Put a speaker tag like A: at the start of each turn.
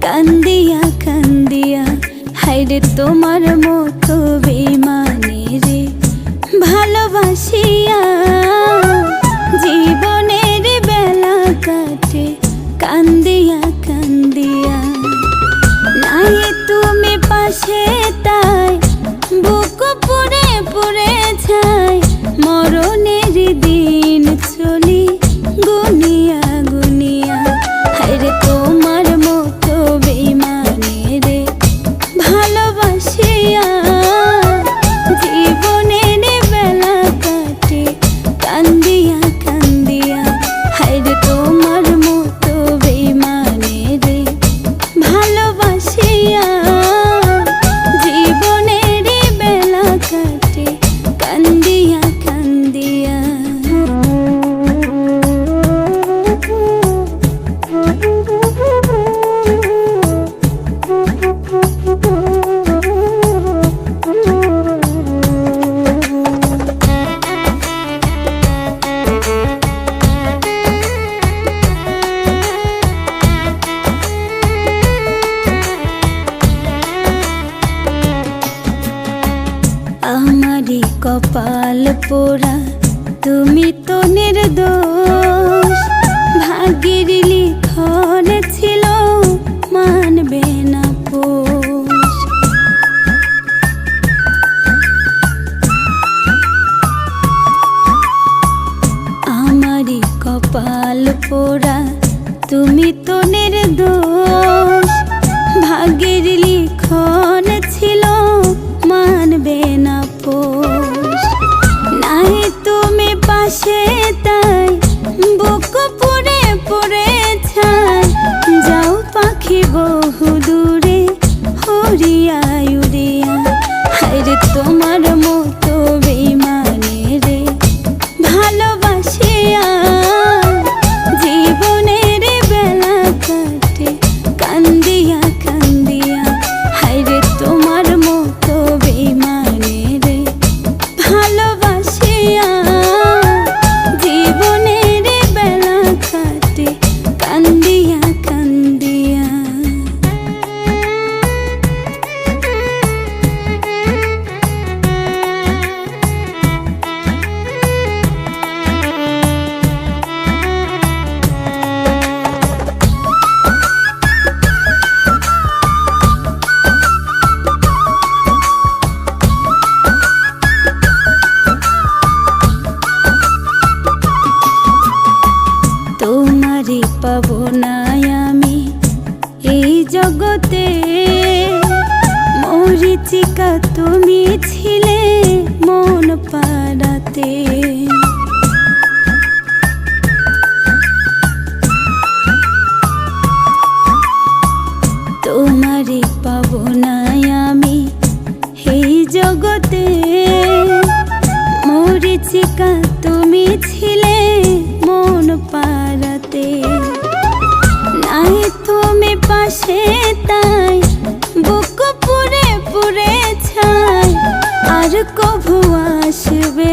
A: কান্দিয়া কান্দিয়া হাইরে তোমার মতো বেমানে রে ভালোবাসিয়া। জীবনের বেলা কাটে কান্দিয়া কান্দিয়া। নাই তুমি পাশে আমারই কপাল পোড়া, তুমি তো নির্দোষ। ভাগ্যের লিখন ছিল, মানবে না পোষ। আমারই কপাল পোড়া, তুমি তো নির্দোষ। ভাগ্যের না আমি এই জগতে মরিচিকা তুমি ছিলে মন পাড়াতে। তোমারে পাবো না আর কভু আসবে